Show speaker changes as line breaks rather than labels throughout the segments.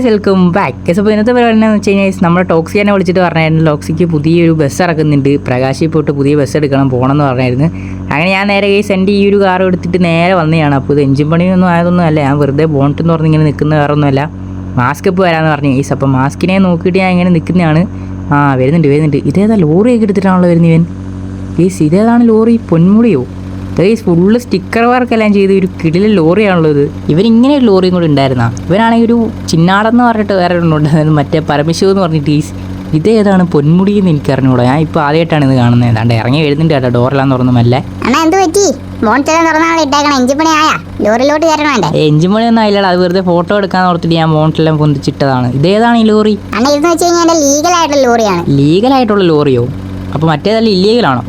Guys welcome back guys അപ്പോൾ ഇന്നത്തെ പരിപാടി എന്ന് വെച്ച് കഴിഞ്ഞാൽ നമ്മുടെ ടോക്സിനെ വിളിച്ചിട്ട് പറഞ്ഞായിരുന്നു. ടോക്സിക്ക് പുതിയൊരു ബസ് ഇറക്കുന്നുണ്ട് പ്രകാശി പോയിട്ട് പുതിയ ബസ് എടുക്കണം പോകണം എന്ന് പറഞ്ഞായിരുന്നു. അങ്ങനെ ഞാൻ നേരെ ഗൈസ് എന്റെ ഈ ഒരു കാർ എടുത്തിട്ട് നേരെ വന്നതാണ്. അപ്പോൾ ഇത് എഞ്ചിൻ പണിയൊന്നും ആയതൊന്നും അല്ല. ഞാൻ വെറുതെ ബോണ്ടെന്ന് പറഞ്ഞ് ഇങ്ങനെ നിൽക്കുന്ന കാറൊന്നുമല്ല മാസ്ക് ഇപ്പോൾ വരാമെന്ന് പറഞ്ഞു ഗൈസ് അപ്പോൾ മാസ്കിനെ നോക്കിയിട്ട് ഞാൻ ഇങ്ങനെ നിൽക്കുന്നതാണ്. ആ വരുന്നുണ്ട് വരുന്നുണ്ട്. ഇതേതാ ലോറിയൊക്കെ എടുത്തിട്ടാണല്ലോ വരുന്നത് ഇവൻ? ഗൈസ് ഇതേതാണ് ലോറി? പൊന്മുടിയോ? ഗൈസ് ഫുള്ള് സ്റ്റിക്കർ വർക്ക് എല്ലാം ചെയ്ത് ഒരു കിടിലെ ലോറിയാണല്ലോ ഇത് ഇവൻ ഇങ്ങനെ ഒരു ലോറിയും കൂടി ഉണ്ടായിരുന്ന. ഇവനാണെങ്കിൽ ഒരു ചിന്നാടെന്ന് പറഞ്ഞിട്ട് വേറെ ഉണ്ടായിരുന്നു. മറ്റേ പരമശിവ എന്ന് പറഞ്ഞിട്ട് ഈ ഇതേതാണ് പൊന്മുടി എന്ന് എനിക്ക് അറിഞ്ഞുകൂടാ ഞാൻ ഇപ്പോൾ ആദ്യമായിട്ടാണ് ഇത് കാണുന്നത്. ഏതാണ്ട് ഇറങ്ങി വരുന്നുണ്ട് കേട്ടോ. ഡോറെല്ലാം തുറന്നു മെല്ലെ.
എന്ത് പറ്റി? എഞ്ചിൻ പണി
ഒന്നും പണിയൊന്നും അത് വെറുതെ ഫോട്ടോ എടുക്കാൻ ഓർത്തിട്ട് ഞാൻ മോണിട്ടെല്ലാം പൊന്തിച്ചിട്ടതാണ്. ഇതേതാണ് ഈ ലോറി?
ലീഗൽ ആയിട്ടുള്ള
ലോറിയോ? അപ്പോൾ മറ്റേതല്ല ഇല്ലീഗലാണോ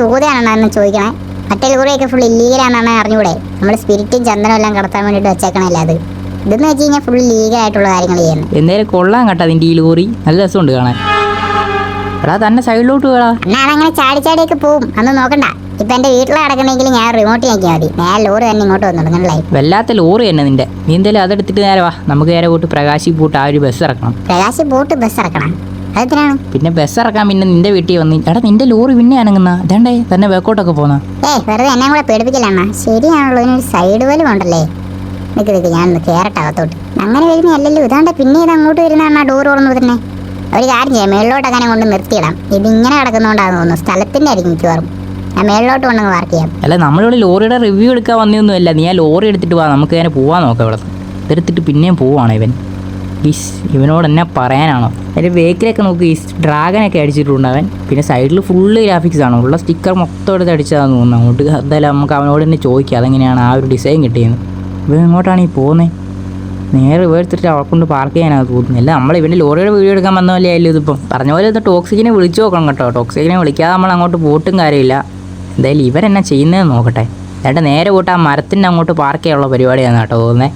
ചോദ്യമാണ് ചോദിക്കണേ. മറ്റേ ലോറിയൊക്കെ ഫുൾ ഇല്ലീഗലാണെന്നാണ് അറിഞ്ഞൂടെ നമ്മൾ സ്പിരിറ്റും ചന്ദനം എല്ലാം കടത്താൻ വേണ്ടിയിട്ട് വെച്ചേക്കണല്ലേ അത്. ഇതെന്ന് വെച്ച് കഴിഞ്ഞാൽ ഫുൾ ലീഗൽ ആയിട്ടുള്ള കാര്യങ്ങൾ ചെയ്യുന്നത്.
എന്തേലും കൊള്ളാൻ കേട്ടോ അതിന്റെ ഈ ലോറി. നല്ല രസമുണ്ട് കാണാൻ. എടാ തന്നെ സൈഡിലോട്ട് വേടാ
ഞാൻ അങ്ങനെ ചാടി ചാടിയൊക്കെ പോവും. അന്ന് നോക്കണ്ട. ഇപ്പൊ എന്റെ വീട്ടിൽ കിടക്കണമെങ്കിൽ ഞാൻ റിമോട്ട് നോക്കിയാൽ മതി. നേരെ ലോറി തന്നെ ഇങ്ങോട്ട് വന്നു നിങ്ങളെ
വല്ലാത്ത ലോറി തന്നെ നിന്റെ. നീ എന്തായാലും അതെടുത്തിട്ട് നേരെ വാ. നമുക്ക് നേരെ പോയിട്ട് പ്രകാശി പോട്ട് ആ ഒരു ബസ് ഇറക്കണം.
പ്രകാശി പോട്ട് ബസ് ഇറക്കണം. അതെന്തിനാണ്
പിന്നെ ബസ് ഇറക്കാൻ പിന്നെ നിന്റെ വീട്ടിൽ വന്ന്. എടാ നിന്റെ ലോറി പിന്നെ അനങ്ങുന്ന. അതേണ്ടേ തന്നെ വർക്കൗട്ടൊക്കെ പോന്ന.
ഏയ് വെറുതെ എന്നെ കൂടെ പേടിപ്പിക്കില്ല അണ്ണാ ശരിയാണല്ലോ ഇതിനൊരു സൈഡ് പോലും ഉണ്ടല്ലേ നിക്ക് നിക്ക് ഞാൻ കേറട്ടെ അകത്തോട്ട്. അങ്ങനെ വരുന്നതല്ലല്ലോ ഇതാണ്ട് പിന്നെ ഇത് അങ്ങോട്ട് വരുന്ന ഡോർ തുറന്നു തന്നെ ഒരു കാര്യം ചെയ്യാം മേളിലോട്ട് അങ്ങനെ കൊണ്ട് നിർത്തിയിടാം. ഇത് ഇങ്ങനെ കിടക്കുന്നോണ്ടാന്ന് തോന്നുന്നു സ്ഥലത്തിന്റെ ആയിരിക്കും മിക്കവാറും. ഞാൻ മേളിലോട്ട് കൊണ്ടങ്ങ് വർക്ക് ചെയ്യാം.
അല്ല നമ്മളിവിടെ ലോറിയുടെ റിവ്യൂ എടുക്കാൻ വന്നൊന്നുമല്ല. നീ ആ ലോറി എടുത്തിട്ട് വാ നമുക്ക് അങ്ങനെ പോവാൻ നോക്കാം ഇവിടെ. ഇതെടുത്തിട്ട് പിന്നെയും പോവാണ് ഇവൻ. ഈസ് ഇവനോട് എന്നെ പറയാനാണോ? അതിന്റെ ബേക്കിലൊക്കെ നോക്കി ഈ ഡ്രാഗനൊക്കെ അടിച്ചിട്ടുണ്ട് അവൻ. പിന്നെ സൈഡിൽ ഫുള്ള് ഗ്രാഫിക്സ് ആണ്. ഉള്ള സ്റ്റിക്കർ മൊത്തം എടുത്ത് അടിച്ചതാണെന്ന് തോന്നുന്നു അങ്ങോട്ട്. എന്തായാലും നമുക്ക് അവനോട് തന്നെ ചോദിക്കാം. അതെങ്ങനെയാണ് ആ ഒരു ഡിസൈൻ കിട്ടിയത് ഇവൻ എങ്ങോട്ടാണ് ഈ പോകുന്നത് നേരെ വേർത്തിട്ട് അവളെ കൊണ്ട് പാർക്ക് ചെയ്യാനാണ് തോന്നുന്നത്. അല്ല നമ്മൾ ഇവന്റെ ലോറിയുടെ വീഡിയോ എടുക്കാൻ വന്ന പോലെ ആയാലും ഇതിപ്പം പറഞ്ഞ പോലെ ഇത് ടോക്സിക്കിനെ വിളിച്ചു നോക്കണം കേട്ടോ. ടോക്സിക്കിനെ വിളിക്കാതെ നമ്മൾ അങ്ങോട്ട് പോട്ടും കാര്യമില്ല. എന്തായാലും ഇവരെന്നാ ചെയ്യുന്നതെന്ന് നോക്കട്ടെ. എന്നിട്ട് നേരെ പോയിട്ട് ആ മരത്തിന്റെ അങ്ങോട്ട് പാർക്ക് ചെയ്യാനുള്ള പരിപാടിയാണ് കേട്ടോ തോന്നുന്നത്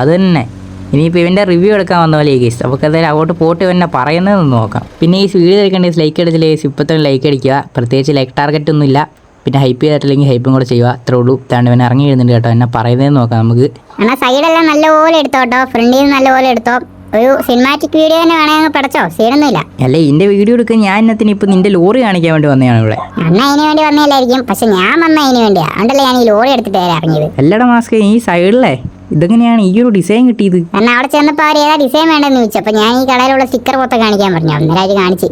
അത് തന്നെ. ഇനിയിപ്പോൾ ഇവന്റെ റിവ്യൂ എടുക്കാൻ വന്ന പോലെ കേസ് നമുക്ക് എന്തായാലും അങ്ങോട്ട് പോട്ട് ഇവന്നെ പറയുന്നതെന്ന് നോക്കാം. പിന്നെ ഈ വീഡിയോ എടുക്കേണ്ടത് ലൈക്ക് അടിച്ചില്ല കേസ് ഇപ്പോൾ തന്നെ ലൈക്ക് അടിക്കുക. പ്രത്യേകിച്ച് ലൈക്ക് ടാർഗറ്റ് ഒന്നുമില്ല. പിന്നെ ഹൈപ്പ് ചെയ്തിട്ടില്ലെങ്കിൽ ഹൈപ്പും കൂടെ ചെയ്യുക. അത്രേ ഉള്ളൂ. താണ്ട് ഇവൻ ഇറങ്ങി എഴുതുന്നുണ്ട് കേട്ടോ. എന്നെ പറയുന്നതെന്ന് നോക്കാം നമുക്ക്.
എന്നാൽ സൈഡെല്ലാം നല്ലപോലെ എടുത്തോ കേട്ടോ. ഫ്രണ്ടിൽ നിന്ന് നല്ലപോലെ എടുത്തോ. ഒരു സിനിമാറ്റിക് വീഡിയോ തന്നെ വേണമെങ്കിൽ പഠിച്ചോ സീനൊന്നുമില്ല.
അല്ലേ ഇന്റെ വീഡിയോ എടുക്കാൻ ഞാൻ ഇന്നത്തിന് ഇപ്പൊ നിന്റെ ലോറി കാണിക്കാൻ വേണ്ടി വന്നതാണ് ഇവിടെ.
അന്ന അതിന് വേണ്ടി വന്നതല്ലായിരിക്കും. പക്ഷെ ഞാൻ വന്ന അതിന് വേണ്ടിയാ. അതുകൊണ്ടല്ലേ ഞാൻ ഈ ലോറി എടുത്തിട്ട് ഇറങ്ങിയത്.
അല്ലടാ മാസ്ക് ഈ സൈഡിലേ ഇതെങ്ങനെയാണ് ഈ ഒരു ഡിസൈൻ കിട്ടിയത്?
എന്നാ അവിടെ ചെന്നപ്പോൾ അവർ ഏതാ ഡിസൈൻ വേണ്ടെന്ന് ചോദിച്ചു. അപ്പോൾ ഞാൻ ഈ കടയിലുള്ള സ്റ്റിക്കർ മൊത്തം കാണിക്കാൻ പറഞ്ഞു. അന്നേരം അവർ കാണിച്ച്.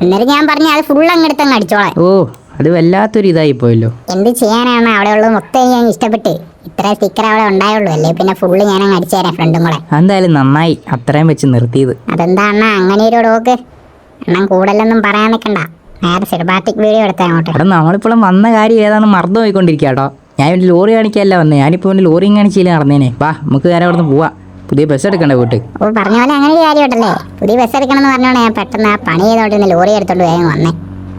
അന്നേരം ഞാൻ പറഞ്ഞു അത് ഫുൾ അങ്ങെടുത്ത് അങ്ങ് അടിച്ചോളാം.
ഓ അത് വല്ലാത്തൊരു ഇതായി പോയല്ലോ.
എന്ത് ചെയ്യാനാണ് അവിടെ ഉള്ളത് മൊത്തം ഞാൻ ഇഷ്ടപ്പെട്ട്. ഇത്ര സ്റ്റിക്കർ അവിടെ ഉണ്ടായുള്ളൂ. അല്ലേ? പിന്നെ ഫുള്ള് ഞാൻ അങ്ങ് അടിച്ചു തരാം ഫ്രണ്ടും കൂടെ.
എന്തായാലും നന്നായി. അത്രയും വെച്ച് നിർത്തിയത്.
അതെന്താണ് അണ്ണ അങ്ങനെ ഒരു ഡോക്ക്? അണ്ണൻ കൂടുതലൊന്നും പറയാൻ നിൽക്കണ്ട നേരെ സിനിമാറ്റിക് വീഡിയോ എടുത്താൽ അങ്ങോട്ട്.
നമ്മളിപ്പോഴും വന്ന കാര്യം ഏതാണെന്ന് മറന്നു പോയിക്കൊണ്ടിരിക്കുക കേട്ടോ ഞാൻ ഒരു ലോറി കാണിക്കല്ല വന്നേ. ഞാനിപ്പോൾ ഒരു ലോറിയും കാണിച്ചില്ല നടന്നേനെ. വാ നമുക്ക് നേരെ അവിടെ നിന്ന് പോവാം. പുതിയ ബസ് എടുക്കണ്ട വീട്ട്
ഓ പറഞ്ഞ പോലെ അങ്ങനെ ഒരു കാര്യം ഉണ്ടല്ലേ? പുതിയ ബസ് എടുക്കണം എന്ന് പറഞ്ഞോണ്ട് ഞാൻ പെട്ടെന്ന് ആ പണി ചെയ്തോണ്ട് ലോറി എടുത്തോണ്ട് വേഗം വന്നേ.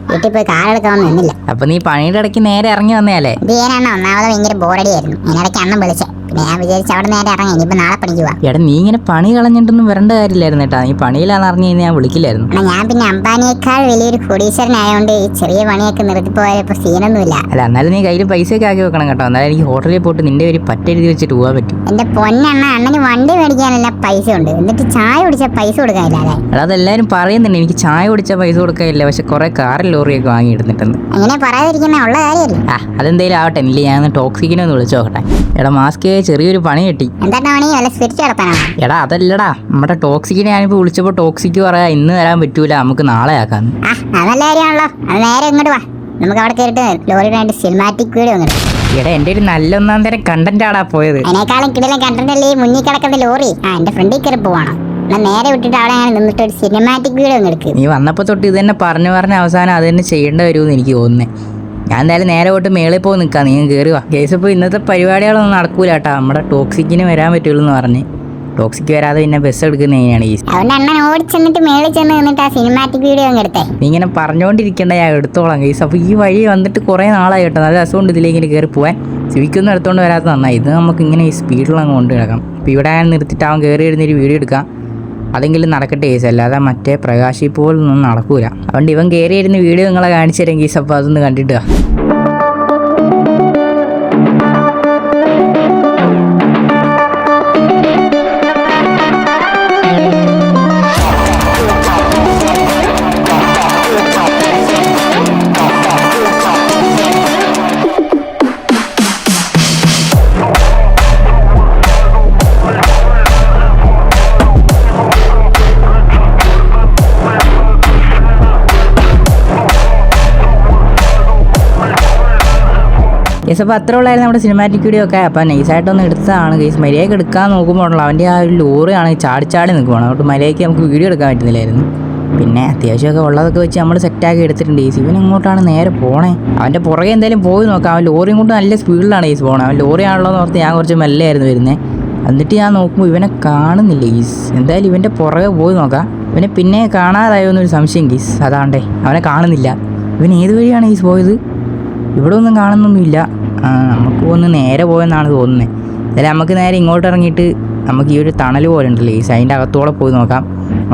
വീട്ടിൽ പോയി കാർ എടുക്കാമെന്ന് നിന്നില്ല.
അപ്പൊ നീ പണിയുടെ ഇടയ്ക്ക് നേരെ ഇറങ്ങി വന്നേ
ഇത് ചെയ്യാനാണ്. ഒന്നാമത് ഭയങ്കര ബോറടിയായിരുന്നു ഇടയ്ക്ക് അണ്ണം വിളിച്ചേ. ഞാൻ വിചാരിച്ചു അവിടെ നേരെ ഇറങ്ങി. ഇനിയിപ്പോ നാളെ പണിക്ക് പോവാം.
എടാ നീ ഇങ്ങനെ പണി കളഞ്ഞിട്ടൊന്നും വരേണ്ട കാര്യമില്ലായിരുന്നു കേട്ടാ. നീ പണിയിലാന്ന് അറിഞ്ഞു കഴിഞ്ഞാൽ ഞാൻ വിളിക്കില്ലായിരുന്നു.
എന്നാ ഞാൻ പിന്നെ അംബാനിയേക്കാൾ വലിയൊരു കൊടീശ്വരനായതുകൊണ്ട് ഈ ചെറിയ പണിയൊക്കെ നിർത്തിപ്പോയാൽ ഇപ്പോൾ സീനൊന്നുമില്ല.
അല്ല എന്നാലും നീ കയ്യിൽ പൈസ ഒക്കെ ആക്കി വെക്കണം കേട്ടോ. എന്നാലും എനിക്ക് ഹോട്ടലിൽ പോയിട്ട് നിന്റെ പേര് പറ്റെഴുതി വെച്ചിട്ട് പോകാൻ പറ്റും.
എന്റെ പൊന്നണ്ണ അണ്ണന് വണ്ടി മേടിക്കാനല്ല പൈസ ഉണ്ട് എന്നിട്ട് ചായ കുടിച്ചാൽ പൈസ കൊടുക്കാനില്ല അല്ലേ?
എടാ അതെല്ലാവരും പറയുന്നുണ്ട്. എനിക്ക് ചായ കുടിച്ചാൽ പൈസ കൊടുക്കാനില്ല. പക്ഷെ കുറെ കാറിൽ ലോറിയൊക്കെ വാങ്ങിയിടുന്നിട്ടുണ്ട്
അങ്ങനെ പറയാതിരിക്കുന്ന? ഉള്ള കാര്യമല്ലേ.
ആ അതെന്തേലും ആവട്ടെ. ഇല്ല ഞാൻ ടോക്സിക്കിനെ ഒന്ന് വിളിച്ചു നോക്കട്ടെ. എടാ മാസ്ക് ചെറിയൊരു പണി കിട്ടി. എടാ അതല്ലടാ. നമ്മുടെ ടോക്സിക്കിനെ ഞാനിപ്പോ വിളിച്ചപ്പോ ടോക്സിക്ക് പറയാ ഇന്ന് വരാൻ പറ്റൂല നമുക്ക് നാളെ ആക്കാന്ന്.
ആ അത് നല്ല കാര്യമാണല്ലോ നേരെ ഇങ്ങോട്ട് വാ. നമുക്ക് അവിടെ ലോറി വേണ്ടി സിനിമാറ്റിക് വീഡിയോ
എടാ എന്റെ ഒരു നല്ല ഒന്നാം തരം കണ്ടന്റ് ആടാ പോയത്.
അതിനേക്കാളും കിടലും കണ്ടിട്ടല്ലേ ഈ മുന്നിൽ കിടക്കുന്ന ലോറി? ആ എന്റെ ഫ്രണ്ടിൽ കയറി പോവാണോ. നേരെ വിട്ടിട്ട് അവിടെ നിന്നിട്ട് ഒരു സിനിമാറ്റിക് വീഡിയോ
നീ വന്നപ്പോ തൊട്ട് ഇത് തന്നെ പറഞ്ഞു പറഞ്ഞ അവസാനം അത് തന്നെ ചെയ്യേണ്ട വരുമെന്ന് എനിക്ക് തോന്നുന്നത് ഞാൻ എന്തായാലും നേരെ പോയിട്ട് മേളിൽ പോയി നിൽക്കാം നീ കയറി വാ. കേസ് ഇപ്പോൾ ഇന്നത്തെ പരിപാടികളൊന്നും നടക്കൂല കേട്ടോ. നമ്മുടെ ടോക്സിക്കിന് വരാൻ പറ്റുള്ളൂ എന്ന് പറഞ്ഞ്. ടോക്സിക്ക് വരാതെ പിന്നെ ബസ് എടുക്കുന്നതിനാണ് ഈ
അതുകൊണ്ട് അണ്ണൻ മേളിൽ ചെന്ന് നിന്നിട്ട് ആ സിനിമാറ്റിക് വീഡിയോ അങ്ങ് എടുത്തേ.
നീ ഇങ്ങനെ പറഞ്ഞുകൊണ്ടിരിക്കേണ്ട ഞാൻ എടുത്തോളാം കേസ് അപ്പോൾ ഈ വഴി വന്നിട്ട് കുറേ നാളായി കേട്ടോ. നല്ല രസമുണ്ട് ഇതിലേക്ക് ഇങ്ങനെ കയറി പോകാൻ സിവിക്കൊന്നും എടുത്തുകൊണ്ട് വരാത്ത നന്നായി. ഇത് നമുക്ക് ഇങ്ങനെ ഈ സ്പീഡിൽ അങ്ങ് കൊണ്ട് കിടക്കാം അപ്പോൾ ഇവിടെ ഞാൻ നിർത്തിയിട്ട് അവൻ കയറി ഇരുന്നൊരു വീഡിയോ എടുക്കാം. അതെങ്കിലും നടക്കട്ടെ കേസ് അല്ലാതെ മറ്റേ പ്രകാശി പോലൊന്നും നടക്കൂല. അതുകൊണ്ട് ഇവൻ കയറിയിരുന്ന് വീഡിയോ നിങ്ങളെ കാണിച്ചു തരാം കേസ് അപ്പോൾ അതൊന്ന് കണ്ടിട്ട് കേസ് അപ്പോൾ അത്ര ഉള്ളായിരുന്നു നമ്മുടെ സിനിമാറ്റിക് വീഡിയോ ഒക്കെ. അപ്പോൾ നൈസായിട്ടൊന്ന് എടുത്തതാണ് കേസ് മര്യാദയ്ക്ക് എടുക്കാൻ നോക്കുമ്പോൾ അവന്റെ ആ ഒരു ലോറിയാണ് ചാടി ചാടി നിൽക്കുവാണ്. അതുകൊണ്ട് മര്യാദയ്ക്ക് നമുക്ക് വീഡിയോ എടുക്കാൻ പറ്റുന്നില്ലായിരുന്നു. പിന്നെ അത്യാവശ്യമൊക്കെ ഉള്ളതൊക്കെ വെച്ച് നമ്മൾ സെറ്റാക്കി എടുത്തിട്ടുണ്ട് ഏസ് ഇവൻ എങ്ങോട്ടാണ് നേരെ പോണേ? അവന്റെ പുറകെ എന്തായാലും പോയി നോക്കാം. അവൻ ലോറിയും കൊണ്ട് നല്ല സ്പീഡിലാണ് ഏസ് പോകണം അവൻ ലോറി ആണല്ലോ എന്ന് ഓർത്ത് ഞാൻ കുറച്ച് മെല്ലെ ആയിരുന്നു വരുന്നത് എന്നിട്ട് ഞാൻ നോക്കുമ്പോൾ ഇവനെ കാണുന്നില്ല ഗീസ്. എന്തായാലും ഇവന്റെ പുറകെ പോയി നോക്കാം. ഇവനെ പിന്നെ കാണാതായോ എന്നൊരു സംശയം ഗീസ്. അതാണ്ടേ. അവനെ കാണുന്നില്ല. ഇവൻ ഏത് വഴിയാണ് ഗീസ് പോയത്? ഇവിടെ ഒന്നും കാണുന്നൊന്നുമില്ല. നമുക്ക് ഒന്ന് നേരെ പോയെന്നാണ് തോന്നുന്നത് എന്തായാലും നമുക്ക് നേരെ ഇങ്ങോട്ട് ഇറങ്ങിയിട്ട് നമുക്ക് ഈ ഒരു തണൽ പോലെ ഉണ്ടല്ലോ ഈ സൈന്റെ അകത്തോടെ പോയി നോക്കാം.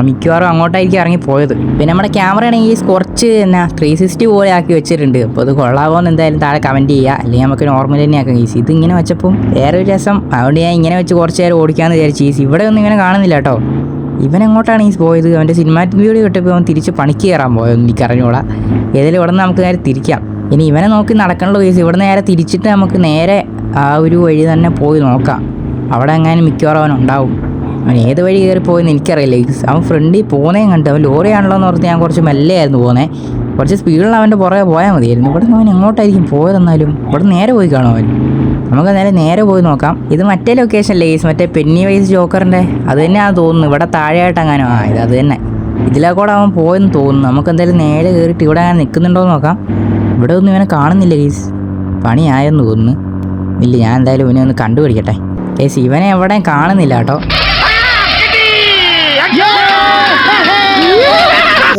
മിക്കവാറും അങ്ങോട്ടായിരിക്കും ഇറങ്ങി പോയത്. പിന്നെ നമ്മുടെ ക്യാമറ ആണെങ്കിൽ കുറച്ച് എന്നാ ത്രീ സിക്സ്റ്റി പോലെ ആക്കി വെച്ചിട്ടുണ്ട്. അപ്പോൾ അത് കൊള്ളാമോ എന്ന് എന്തായാലും താഴെ കമന്റ് ചെയ്യുക അല്ലെങ്കിൽ നമുക്ക് നോർമൽ തന്നെ ആക്കാം ഈസി ഇത് ഇങ്ങനെ വെച്ചപ്പം വേറെ ഒരു രസം. അതുകൊണ്ട് ഞാൻ ഇങ്ങനെ വെച്ച് കുറച്ച് നേരം ഓടിക്കാമെന്ന് വിചാരിച്ചു ഈസി ഇവിടെ ഒന്നും ഇങ്ങനെ കാണുന്നില്ല കേട്ടോ ഇവൻ എങ്ങോട്ടാണ് ഈ പോയത്? അവന്റെ സിനിമാറ്റിക് വീഡിയോ കിട്ടിയപ്പോൾ അവൻ തിരിച്ച് പണിക്ക് കയറാൻ പോയത് എനിക്ക് ഏതെങ്കിലും ഇവിടെ നിന്ന് നമുക്ക് നേരെ തിരിക്കാം. ഇനി ഇവനെ നോക്കി നടക്കണല്ലോ കേസ് ഇവിടെ നേരെ തിരിച്ചിട്ട് നമുക്ക് നേരെ ആ ഒരു വഴി തന്നെ പോയി നോക്കാം. അവിടെ എങ്ങനെ മിക്കവാറും അവൻ ഉണ്ടാവും. അവൻ ഏത് വഴി കയറി പോയെന്ന് എനിക്കറിയില്ല. അവൻ ഫ്രണ്ടിൽ പോകുന്നതും കണ്ടു. അവൻ ലോറിയാണല്ലോ എന്ന് ഓർത്ത് ഞാൻ കുറച്ച് മെല്ലെയായിരുന്നു പോകുന്നത് കുറച്ച് സ്പീഡിൽ അവന്റെ പുറകെ പോയാൽ മതിയായിരുന്നു. ഇവിടെ നിന്ന് അവൻ എങ്ങോട്ടായിരിക്കും പോയതെന്നാലും ഇവിടെ നേരെ പോയി കാണും അവൻ. നമുക്ക് നേരെ നേരെ പോയി നോക്കാം. ഇത് മറ്റേ ലൊക്കേഷൻ ലേസ് മറ്റേ പെന്നി വൈസ് ജോക്കറിന്റെ അത് തന്നെയാണ് തോന്നുന്നു. ഇവിടെ താഴെയായിട്ട് അങ്ങനെ ആ ഇത് അത് തന്നെ. ഇതിലെ കൂടെ അവൻ പോയെന്ന് തോന്നുന്നു. നമുക്ക് എന്തായാലും നേരെ കയറിയിട്ട് ഇവിടെ അങ്ങനെ നിൽക്കുന്നുണ്ടോ എന്ന് നോക്കാം. ഇവിടെ ഒന്നും ഇവനെ കാണുന്നില്ല ഗീസ്. പണിയായെന്ന് തോന്നുന്നു. ഇല്ല ഞാൻ എന്തായാലും ഇവനെ ഒന്ന് കണ്ടുപിടിക്കട്ടെ. ഏസ് ഇവനെ എവിടെയും കാണുന്നില്ല കേട്ടോ.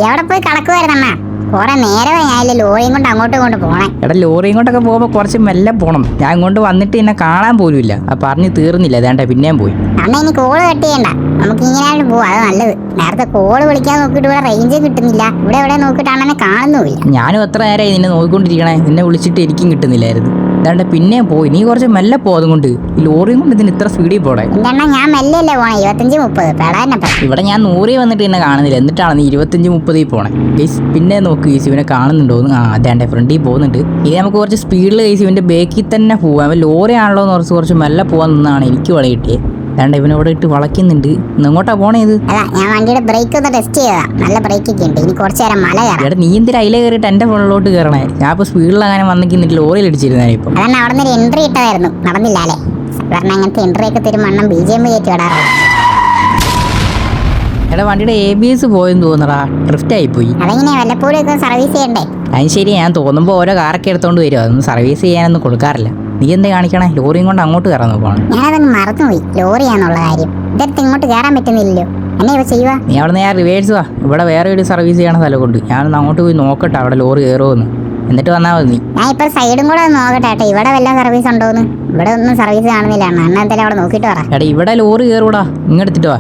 എവിടെ പോയി കളക്കുമായിരുന്നണ്ണ കുറെ നേരമായി ഞാൻ ലോറിയും കൊണ്ട് അങ്ങോട്ടും ഇങ്ങോട്ട് പോണേ.
എടാ ലോറിയും കൊണ്ടൊക്കെ പോകുമ്പോൾ കുറച്ച് മെല്ലെ പോണം. ഞാൻ ഇങ്ങോട്ട് വന്നിട്ട് എന്നെ കാണാൻ പോലും ഇല്ല ആ പറഞ്ഞു തീർന്നില്ല. അതേണ്ട പിന്നെയും പോയി.
അമ്മ ഇനി കോൾ കട്ട് ചെയ്യണ്ട. നമുക്ക് ഇങ്ങനെയാണ് പോവാ. അത് നല്ലത്. നേരത്തെ കോൾ വിളിക്കാൻ നോക്കിയിട്ട് ഇവിടെ റേഞ്ച് കിട്ടുന്നില്ല. ഇവിടെ എവിടെ നോക്കിയിട്ടാണെന്നെ അണ്ണനെ കാണുന്നുമില്ല.
ഞാനും എത്ര നേരമായി നിന്നെ നോക്കിക്കൊണ്ടിരിക്കണേ? നിന്നെ വിളിച്ചിട്ട് എനിക്കും കിട്ടുന്നില്ലായിരുന്നു. അതാണ്ട് പിന്നെയും പോയി. നീ കുറച്ച് മെല്ലെ പോകും കൊണ്ട് ഈ ലോറിയും കൊണ്ട് ഇതിന് ഇത്ര സ്പീഡിൽ പോടെ.
ഞാൻ മെല്ലല്ലേ പോണേ? ഇരുപത്തഞ്ച് മുപ്പത്. പെടാനപ്പ
ഇവിടെ ഞാൻ നൂറി വന്നിട്ട് എന്നെ കാണുന്നില്ല. എന്നിട്ടാണ് നീ ഇരുപത്തഞ്ച് മുപ്പതിൽ പോണേ. ഗൈസ് പിന്നെ നോക്ക് ഗൈസ് ഇവനെ കാണുന്നുണ്ടോന്ന് ആ അതെ ഫ്രണ്ടിൽ പോകുന്നുണ്ട്. ഇനി നമുക്ക് കുറച്ച് സ്പീഡിൽ ഗൈസ് ഇവന്റെ ബേക്കിൽ തന്നെ പോവാം. ലോറി ആണല്ലോ എന്ന് കുറച്ച് കുറച്ച് മെല്ലെ പോവാൻ നിന്നാണ് എനിക്ക് വള കിട്ടിയത് അതാണ്ട് ഇവനോട് ഇട്ട് വളയ്ക്കുന്നുണ്ട്. എങ്ങോട്ടാ പോണേ ഇത്?
ഞാൻ വണ്ടിയുടെ ബ്രേക്ക് ഒന്ന് ടെസ്റ്റ് ചെയ്തതാ. നല്ല ബ്രേക്ക് ഒക്കെ ഉണ്ട്. ഇനി കുറച്ചു നേരം മല
എടാ നീ എന്തിനാ അതിലെ കയറിയിട്ട് എന്റെ ഫോണിലോട്ട് കയറണേ? ഞാൻ ഇപ്പൊ സ്പീഡിൽ അങ്ങനെ വന്നിട്ട് ലോറിയിൽ അടിച്ചിരുന്നേ ഇപ്പൊ.
അതന്നെ അവിടെ നിന്ന് എൻട്രി ഇട്ടതായിരുന്നു. നടന്നില്ല അല്ലേ? കാരണം അങ്ങനത്തെ എൻട്രി ഒക്കെ തരും മണ്ണം ബി ജെ എം കയറ്റി വിടാറുണ്ട്
എടാ വണ്ടിയുടെ എ ബി എസ് പോയെന്ന് തോന്നടാ ഡ്രിഫ്റ്റ് ആയി
പോയി അതെങ്ങനെയാ? വല്ലപ്പോഴും സർവീസ് ചെയ്യണ്ടേ?
അതിന് ശരി ഞാൻ തോന്നുമ്പോൾ ഓരോ കാറൊക്കെ എടുത്തോണ്ട് വരും. അതൊന്നും സർവീസ് ചെയ്യാനൊന്നും കൊടുക്കാറില്ല. നീ എന്താ കാണിക്കണേ? ലോറിയും കൊണ്ട് അങ്ങോട്ട് കയറാൻ നോക്കണം
ഞാനതങ്ങ് മറന്നുപോയി. ലോറിയാന്നുള്ള കാര്യം. ഇതെടുത്ത് ഇങ്ങോട്ട് കയറാൻ പറ്റുന്നില്ലല്ലോ. എന്നെ ഇവ ചെയ്യുക
നീ അവിടെ നിന്ന് ഞാൻ റിവേഴ്സ് വാ. ഇവിടെ വേറെ ഒരു സർവീസ് ചെയ്യണ സ്ഥലമുണ്ട് ഞാനൊന്ന് അങ്ങോട്ട് പോയി നോക്കട്ടെ അവിടെ ലോറി കയറുമെന്ന് എന്നിട്ട് വന്നാൽ മതി. നീ
ഞാൻ ഇപ്പൊ സൈഡും കൂടെ നോക്കട്ടെ ഏട്ടാ ഇവിടെ വല്ല സർവീസ് ഉണ്ടോന്ന്. ഇവിടെ ഒന്നും സർവീസ് കാണുന്നില്ല. അണ്ണ എന്തായാലും അവിടെ നോക്കിട്ട് പറ.
എടാ ഇവിടെ ലോറി കയറൂടാ. ഇങ്ങെടുത്തിട്ട് വാ.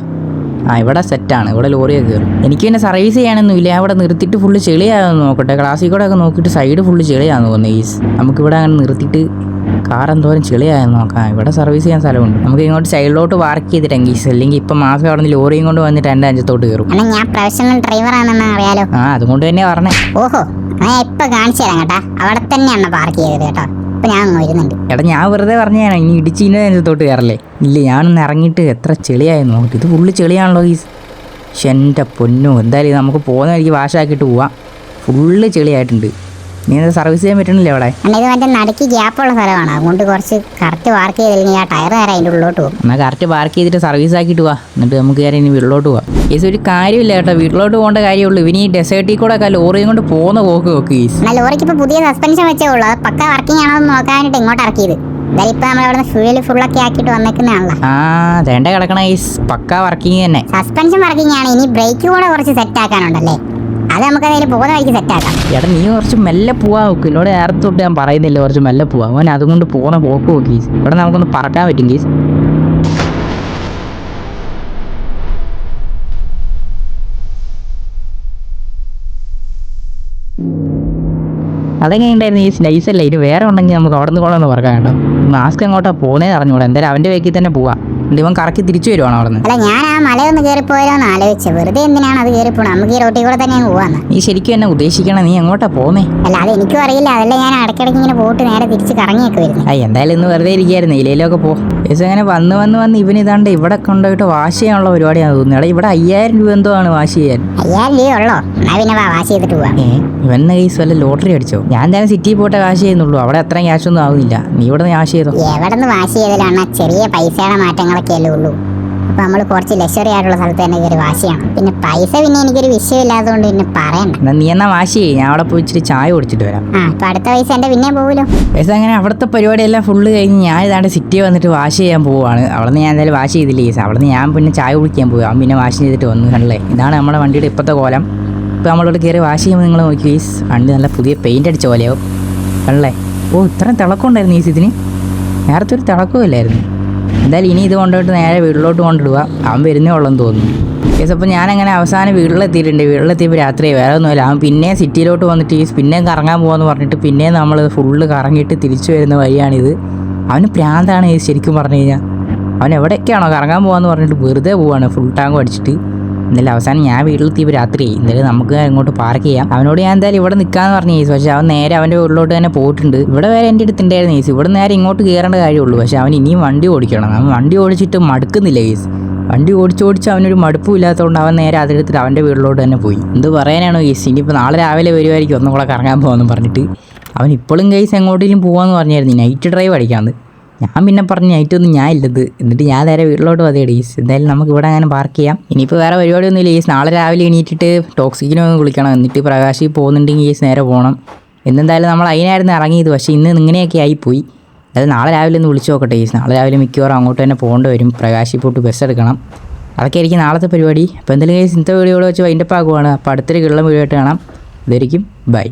ആ ഇവിടെ സെറ്റാണ്. ഇവിടെ ലോറിയൊക്കെ കയറും. എനിക്ക് പിന്നെ സർവീസ് ചെയ്യാനൊന്നുമില്ല. അവിടെ നിർത്തിയിട്ട് ഫുള്ള് ചെളിയാണെന്ന് നോക്കട്ടെ. ക്ലാസ്സിൽ കൂടെ ഒക്കെ നോക്കിയിട്ട് സൈഡ് ഫുള്ള് ചെളിയാന്ന് തോന്നുന്നു ഈസ് നമുക്കിവിടെ അങ്ങനെ നിർത്തിയിട്ട് കാർ എന്തോരം ചെളിയായെന്ന് നോക്കാം. ഇവിടെ സർവീസ് ചെയ്യാൻ സ്ഥലമുണ്ട്. നമുക്ക് ഇങ്ങോട്ട് സൈഡിലോട്ട് പാർക്ക് ചെയ്തിട്ടെങ്കിൽ അല്ലെങ്കിൽ ഇപ്പം മാസം അവിടെ നിന്ന് ലോറിയും കൊണ്ട് വന്നിട്ട് എന്റെ അഞ്ചത്തോട്ട് കയറും.
ഞാൻ പ്രൊഫഷണൽ ഡ്രൈവർ ആണെന്ന് അറിയാലോ.
ആ അതുകൊണ്ട് തന്നെ പറഞ്ഞേ.
ഓഹോ. ഞാൻ ഇപ്പൊ കാണിച്ചു തരാം കേട്ടാ. അവിടെ തന്നെയാണ് പാർക്ക് ചെയ്തത് കേട്ടോ. ഇപ്പൊ ഞാൻ വരുന്നുണ്ട്.
എടാ ഞാൻ വെറുതെ പറഞ്ഞാണ് ഇനി ഇടിച്ചിന്റെ നെഞ്ചത്തോട്ട് കയറല്ലേ? ഇല്ല ഞാനൊന്ന് ഇറങ്ങിയിട്ട് എത്ര ചെളിയായിരുന്നു നോക്കിട്ട്. ഇത് ഫുള്ള് ചെളിയാണല്ലോ ഈ പക്ഷെ എന്റെ പൊന്നു. എന്തായാലും നമുക്ക് പോകുന്ന വഴിക്ക് വാഷാക്കിയിട്ട് പോവാം. ഫുള്ള് ചെളിയായിട്ടുണ്ട്. നീ എന്താ സർവീസ് ചെയ്യാൻ പറ്റണില്ലേ അവിടെ?
അണ്ണ ഇത് മറ്റേ നടുക്ക് ഗ്യാപ്പുള്ള സ്ഥലമാണ്. അതുകൊണ്ട് കുറച്ച് കറക്റ്റ് പാർക്ക് ചെയ്തില്ലെങ്കിൽ ആ ടയർ നേരെ അതിന്റെ ഉള്ളിലോട്ട് പോകും.
എന്നാൽ കറക്റ്റ് പാർക്ക് ചെയ്തിട്ട് സർവീസ് ആക്കിയിട്ട് പോവാ എന്നിട്ട് നമുക്ക് കയറി ഇനി വീട്ടിലോട്ട് പോവാം. ഈസ് ഒരു കാര്യമില്ല കേട്ടോ. വീട്ടിലോട്ട് പോകേണ്ട കാര്യമുള്ളൂ. ഇനി ഈ ഡെസേർട്ടിൽ കൂടെ ഒക്കെ ലോറിയും കൊണ്ട് പോകുന്ന പോക്ക് നോക്ക് ഈസ്.
എന്നാൽ ലോറിക്ക് ഇപ്പോൾ പുതിയ സസ്പെൻഷൻ വെച്ചേ ഉള്ളൂ. അത് പക്ക വർക്കിംഗ് ആണോ എന്ന് നോക്കാനായിട്ട് ഇങ്ങോട്ട് ഇറക്കിയത്. ഇപ്പൊ ഫ്യൂൽ ഫുള്ളൊക്കെ ആക്കിയിട്ട് വന്നേക്കുന്നതാണല്ലോ.
ആ തേണ്ട കിടക്കണ ഈസ്. പക്കാ വർക്കിംഗ് തന്നെ.
സസ്പെൻഷൻ വർക്കിംഗ് ആണ്. ഇനി ബ്രേക്ക് കൂടെ കുറച്ച് സെറ്റ് ആക്കാനുണ്ടല്ലേ? അത് നമുക്ക് അതിന് പോകുന്ന വഴിക്ക് സെറ്റ് ആക്കാം.
എടാ നീ കുറച്ച് മെല്ലെ പോവാ നോക്ക്. എന്നോട് നേരത്തെ തൊട്ട് ഞാൻ പറയുന്നില്ല കുറച്ച് മെല്ലെ പോവാ അവൻ അതുകൊണ്ട് പോകുന്ന പോക്ക് നോക്കി ഇവിടെ നമുക്കൊന്ന് പറക്കാൻ പറ്റും ഗീസ്. അതെങ്ങനെ ഉണ്ടായിരുന്നു? ഈ നൈസല്ലേ ഇത് വേറെ ഉണ്ടെങ്കിൽ നമുക്ക് അവിടെ നിന്ന് കൊള്ളാന്ന് പറക്കാം കേട്ടോ. മാസ്ക് അങ്ങോട്ടാ പോകുന്നേ അറിഞ്ഞൂടാ. എന്തായാലും അവന്റെ വേക്കിൽ തന്നെ പോവാ. ഇവൻ കറക്കി തിരിച്ചു വരുവാണ് അവിടെ
അല്ല ഞാൻ ആ മലയൊന്ന് കയറിപ്പോയാലോ എന്ന് ആലോചിച്ചു. വെറുതെ എന്തിനാണ് അത് കയറി കയറിപ്പോണം നമുക്ക് ഈ റോട്ടിൽ കൂടെ തന്നെ പോവാന്ന്.
നീ ശരിക്കും എന്നെ ഉദ്ദേശിക്കണം? നീ എങ്ങോട്ടാ പോന്നേ?
അല്ല അത് എനിക്കും അറിയില്ല. അതല്ല ഞാൻ ഇടയ്ക്കിടയ്ക്ക് ഇങ്ങനെ പോയിട്ട് നേരെ തിരിച്ച് കറങ്ങിയൊക്കെ വരുന്നത്
എന്തായാലും ഇന്ന് വെറുതെ ഇരിക്കായിരുന്നു. ഇലയിലൊക്കെ പോ. ഏസ് അങ്ങനെ വന്ന് വന്ന് വന്ന് ഇവൻ ഇതാണ്ട് ഇവിടെ കൊണ്ടുപോയിട്ട് വാഷ് ചെയ്യാനുള്ള പരിപാടിയാണ് തോന്നുന്നത് എടാ ഇവിടെ അയ്യായിരം രൂപ എന്തോ ആണ് വാഷ് ചെയ്യാൻ.
വാശി
ഏ കേസ് വല്ല ലോട്ടറി അടിച്ചോ? ഞാൻ തന്നെ സിറ്റിയിൽ പോട്ടെ വാഷ് ചെയ്യുന്നുള്ളൂ. അവിടെ അത്രയും ക്യാഷ് ഒന്നും ആവുന്നില്ല. നീ ഇവിടെ വാഷ് ചെയ്തോ?
എവിടെ വാശി ചെയ്തലാണ് ചെറിയ പൈസയുടെ മാറ്റങ്ങളൊക്കെ അല്ലേ ഉള്ളൂ. അപ്പൊ നമ്മൾ കുറച്ച് ലക്ഷറി ആയിട്ടുള്ള സ്ഥലത്ത് തന്നെ കയറി വാശിയാണ് പിന്നെ പൈസ പിന്നെ എനിക്കൊരു വിഷയമില്ലാത്തതുകൊണ്ട് പിന്നെ പറയണ്ട.
എന്നാ നീ എന്നാ വാശി ഞാൻ അവിടെ പോയി ഇച്ചിരി ചായ കുടിച്ചിട്ട് വരാം.
ആ അടുത്ത പൈസ എന്റെ പിന്നെ പോകുമല്ലോ
പൈസ അങ്ങനെ അവിടുത്തെ പരിപാടിയെല്ലാം ഫുള്ള് കഴിഞ്ഞ് ഞാൻ ഇതാണ്ട് സിറ്റി വന്നിട്ട് വാഷ് ചെയ്യാൻ പോവുകയാണ് അവിടെ നിന്ന് ഞാൻ എന്തായാലും വാഷ് ചെയ്തില്ല? കേസ് അവിടെ നിന്ന് ഞാൻ പിന്നെ ചായ കുടിക്കാൻ പോയി അവൻ പിന്നെ വാഷ് ചെയ്തിട്ട് വന്നു കണ്ടല്ലേ ഇതാണ് നമ്മുടെ വണ്ടിയുടെ ഇപ്പോഴത്തെ കോലം. ഇപ്പോൾ നമ്മളോട് കയറി വാഷ് ചെയ്യുമ്പോൾ നിങ്ങൾ നോക്കി കേസ് വണ്ടി നല്ല പുതിയ പെയിന്റ് അടിച്ച പോലെയാവും. കണ്ടല്ലേ ഓ ഇത്രയും തിളക്കമുണ്ടായിരുന്നു ഈ ഇതിന് നേരത്തെ ഒരു തിളക്കമില്ലായിരുന്നു എന്തായാലും ഇനി ഇത് കൊണ്ടുപോയിട്ട് നേരെ വീട്ടിലോട്ട് കൊണ്ടിടുക അവൻ വരുന്നേ ഉള്ളെന്ന് തോന്നുന്നു. കേസ് അപ്പോൾ ഞാനങ്ങനെ അവസാനം വീട്ടിലെത്തിയിട്ടുണ്ട്. വീട്ടിലെത്തിയപ്പോൾ രാത്രി വേറെ ഒന്നുമില്ല. അവൻ പിന്നെ സിറ്റിയിലോട്ട് വന്നിട്ട് ഈ പിന്നെയും കറങ്ങാൻ പോകാമെന്ന് പറഞ്ഞിട്ട് പിന്നെ നമ്മൾ ഫുള്ള് കറങ്ങിയിട്ട് തിരിച്ചു വരുന്ന വഴിയാണിത്. അവന് പ്രാന്താണ് ശരിക്കും പറഞ്ഞു കഴിഞ്ഞാൽ അവൻ എവിടെയൊക്കെയാണോ കറങ്ങാൻ പോകാമെന്ന് പറഞ്ഞിട്ട് വെറുതെ പോവാണ്. ഫുൾ ടാങ്ക് അടിച്ചിട്ട്. എന്നാലും അവസാനം ഞാൻ വീട്ടിലെത്തിയപ്പോൾ രാത്രി എന്തായാലും നമുക്ക് ഇങ്ങോട്ട് പാർക്ക് ചെയ്യാം. അവനോട് ഞാൻ എന്തായാലും ഇവിടെ നിൽക്കാന്ന് പറഞ്ഞു ഏസ് പക്ഷേ അവൻ നേരെ അവന്റെ വീട്ടിലോട്ട് തന്നെ പോയിട്ടുണ്ട്. ഇവിടെ വരെ എന്റെ അടുത്ത് ഉണ്ടായിരുന്നു ചേച്ചി ഇവിടെ നേരെ ഇങ്ങോട്ട് കയറേണ്ട കാര്യമുള്ളൂ. പക്ഷേ അവൻ ഇനിയും വണ്ടി ഓടിക്കണം. അവൻ വണ്ടി ഓടിച്ചിട്ട് മടുക്കുന്നില്ല ഏസ് വണ്ടി ഓടിച്ചോടിച്ച് അവനൊരു മടുപ്പും ഇല്ലാത്തതുകൊണ്ട് അവൻ നേരെ അതെടുത്തിട്ട് അവന്റെ വീട്ടിലോട്ട് തന്നെ പോയി. എന്ത് പറയാനാണോ ഏസ് ഇനിയിപ്പോൾ നാളെ രാവിലെ വരുമായിരിക്കും ഒന്നും കൂടെ കറങ്ങാൻ പോകാമെന്ന് പറഞ്ഞിട്ട്. അവൻ ഇപ്പോഴും കേസ് എങ്ങോട്ടേലും പോകാമെന്ന് പറഞ്ഞായിരുന്നു. നൈറ്റ് ഡ്രൈവ് അടിക്കാമെന്ന് ഞാൻ പിന്നെ പറഞ്ഞു ഒന്നും ഞാൻ ഇല്ലത്. എന്നിട്ട് ഞാൻ നേരെ വീട്ടിലോട്ട് മതി ഡീസ് എന്തായാലും നമുക്ക് ഇവിടെ അങ്ങനെ പാർക്ക് ചെയ്യാം. ഇനിയിപ്പോൾ വേറെ പരിപാടിയൊന്നും ഇല്ല. ഈസ് നാളെ രാവിലെ എണീറ്റിട്ട് ടോക്സിക്കിനെ ഒന്ന് വിളിക്കണം. എന്നിട്ട് പ്രകാശി പോകുന്നുണ്ടെങ്കിൽ ഈസ് നേരെ പോകണം എന്നെന്തായാലും നമ്മൾ അതിനായിരുന്നു ഇറങ്ങിയത് പക്ഷേ ഇന്ന് ഇങ്ങനെയൊക്കെ ആയിപ്പോയി. അതായത് നാളെ രാവിലെ ഒന്ന് വിളിച്ച് നോക്കട്ടെ ഈസ്. നാളെ രാവിലെ മിക്കവാറും അങ്ങോട്ട് തന്നെ പോകേണ്ടി വരും. പ്രകാശി പോയിട്ട് ബസ് എടുക്കണം. അതൊക്കെ ആയിരിക്കും നാളത്തെ പരിപാടി. അപ്പോൾ എന്തെങ്കിലും ഇന്നത്തെ വീഡിയോ ഇവിടെ വെച്ച് വൈൻഡപ്പ് ആകുവാണ് അപ്പോൾ അടുത്തൊരു കിള്ളം വീഡിയോ ആയിട്ട് കാണാം. ഇതായിരിക്കും. ബൈ